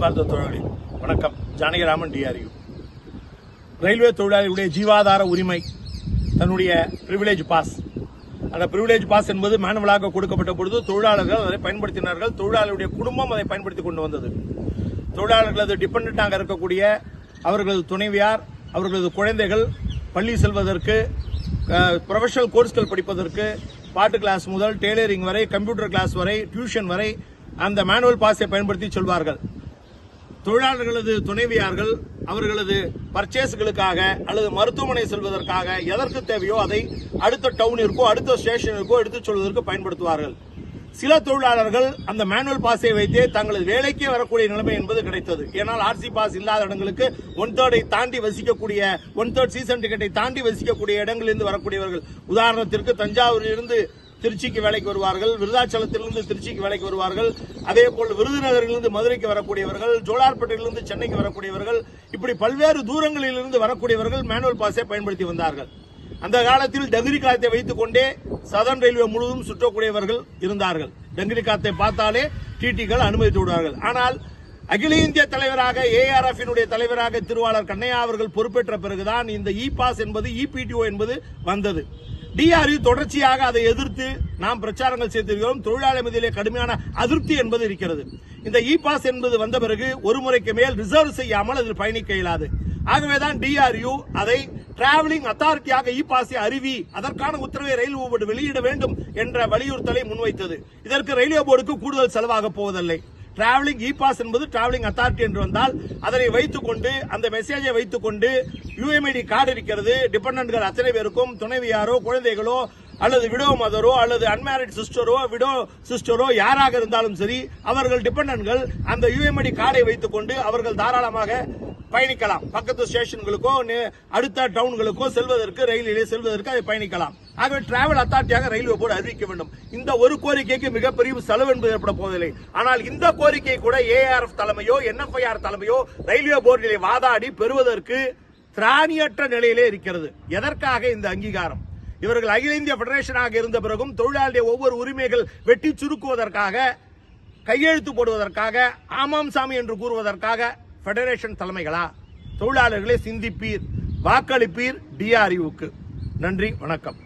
அன்பார்ந்த தொழிலாளி வணக்கம். ஜானகிராமன் டிஆர்யூ ரயில்வே தொழிலாளியுடைய ஜீவாதார உரிமை தன்னுடைய பிரிவிலேஜ் பாஸ் அந்த பிரிவிலேஜ் பாஸ் என்பது மேனுவலாக கொடுக்கப்பட்ட பொழுது தொழிலாளர்கள் அதை பயன்படுத்தினார்கள். தொழிலாளருடைய குடும்பம் அதை பயன்படுத்தி கொண்டு வந்தது. தொழிலாளர்களது டிபெண்டாக இருக்கக்கூடிய அவர்களது துணைவியார் அவர்களது குழந்தைகள் பள்ளி செல்வதற்கு ப்ரொஃபஷனல் கோர்ஸ்கள் படிப்பதற்கு பாட்டு கிளாஸ் முதல் டெய்லரிங் வரை கம்ப்யூட்டர் கிளாஸ் வரை டியூஷன் வரை அந்த மேனுவல் பாஸை பயன்படுத்தி சொல்வார்கள். தொழிலாளர்களது துணைவியார்கள் அவர்களது பர்ச்சேஸ்களுக்காக அல்லது மருத்துவமனை செல்வதற்காக எதற்கு தேவையோ அதை அடுத்த டவுனிற்கோ அடுத்த ஸ்டேஷனிற்கோ எடுத்துச் சொல்வதற்கு பயன்படுத்துவார்கள். சில தொழிலாளர்கள் அந்த மேனுவல் பாஸை வைத்தே தங்களது வேலைக்கே வரக்கூடிய நிலைமை என்பது கிடைத்தது. ஏனால் ஆர்சி பாஸ் இல்லாத இடங்களுக்கு ஒன் தேர்டை தாண்டி வசிக்கக்கூடிய ஒன் தேர்ட் சீசன் டிக்கெட்டை தாண்டி வசிக்கக்கூடிய இடங்களிலிருந்து வரக்கூடியவர்கள். உதாரணத்திற்கு தஞ்சாவூரிலிருந்து திருச்சிக்கு வேலைக்கு வருவார்கள் விருதாச்சலத்திலிருந்து திருச்சிக்கு வேலைக்கு வருவார்கள். அதே போல் விருதுநகரிலிருந்து மதுரைக்கு வரக்கூடியவர்கள் ஜோலார்பேட்டையிலிருந்து சென்னைக்கு வரக்கூடியவர்கள் இப்படி பல்வேறு தூரங்களிலிருந்து வரக்கூடியவர்கள் மேனுவல் பாஸை பயன்படுத்தி வந்தார்கள். அந்த காலத்தில் டங்கிரி காத்தை வைத்துக் கொண்டே சதன் ரயில்வே முழுவதும் சுற்றக்கூடியவர்கள் இருந்தார்கள். டங்கிரி காத்தை பார்த்தாலே டிடிகள் அனுமதித்து விடுவார்கள். ஆனால் அகில இந்திய தலைவராக ஏஆர்எஃபினுடைய தலைவராக திருவாளர் கண்ணையா அவர்கள் பொறுப்பேற்ற பிறகுதான் இந்த இ பாஸ் என்பது இபிடிஓ என்பது வந்தது. டிஆர்யூ தொடர்ச்சியாக அதை எதிர்த்து நாம் பிரச்சாரங்கள் செய்திருக்கிறோம். தொழிலாளர் மீதிலே கடுமையான அதிருப்தி என்பது இருக்கிறது. இந்த இ பாஸ் என்பது வந்த பிறகு ஒரு முறைக்கு மேல் ரிசர்வ் செய்யாமல் அதில் பயணிக்க இயலாது. ஆகவேதான் டிஆர்யூ அதை டிராவலிங் அத்தாரிட்டியாக இ பாஸை அறிவி அதற்கான உத்தரவை ரயில்வே போர்டு வெளியிட வேண்டும் என்ற வலியுறுத்தலை முன்வைத்தது. இதற்கு ரயில்வே போர்டுக்கு கூடுதல் செலவாக போவதில்லை. டிராவலிங் இ பாஸ் என்பது டிராவலிங் அத்தாரிட்டி என்று வந்தால் அதனை வைத்துக்கொண்டு அந்த மெசேஜை வைத்துக்கொண்டு யூஎம்ஐடி கார்டு இருக்கிறது. டிபெண்டன்ட்கள் அத்தனை பேருக்கும் துணைவியாரோ குழந்தைகளோ அல்லது விடோ மதரோ அல்லது அன்மேரிட் சிஸ்டரோ விடோ சிஸ்டரோ யாராக இருந்தாலும் சரி அவர்கள் டிபெண்டன்ட்கள் அந்த யூஎம்ஐடி கார்டை வைத்துக்கொண்டு அவர்கள் தாராளமாக பயணிக்கலாம். பக்கத்து ஸ்டேஷன்களுக்கோ அடுத்த டவுன்களுக்கோ செல்வதற்கு ரயிலிலே செல்வதற்கு அதை பயணிக்கலாம். ஆகவே டிராவல் அத்தாரிட்டியாக ரயில்வே போர்டு அறிவிக்க வேண்டும். இந்த ஒரு கோரிக்கைக்கு மிகப்பெரிய செலவு என்பது ஏற்பட போவதில்லை. ஆனால் இந்த கோரிக்கை கூட ஏஆர்எஃப் தலைமையோ என்எஃப்ஐஆர் தலைமையோ ரயில்வே போர்டிலே வாதாடி பெறுவதற்கு திராணியற்ற நிலையிலே இருக்கிறது. எதற்காக இந்த அங்கீகாரம்? இவர்கள் அகில இந்திய பெடரேஷனாக இருந்த பிறகும் தொழிலாளிய ஒவ்வொரு உரிமைகள் வெட்டி சுருக்குவதற்காக கையெழுத்து போடுவதற்காக ஆமாம் சாமி என்று கூறுவதற்காக பெடரேஷன் தலைமைகளா? தொழிலாளர்களை சிந்திப்பீர் வாக்களிப்பீர் டிஆர்யூக்கு நன்றி வணக்கம்.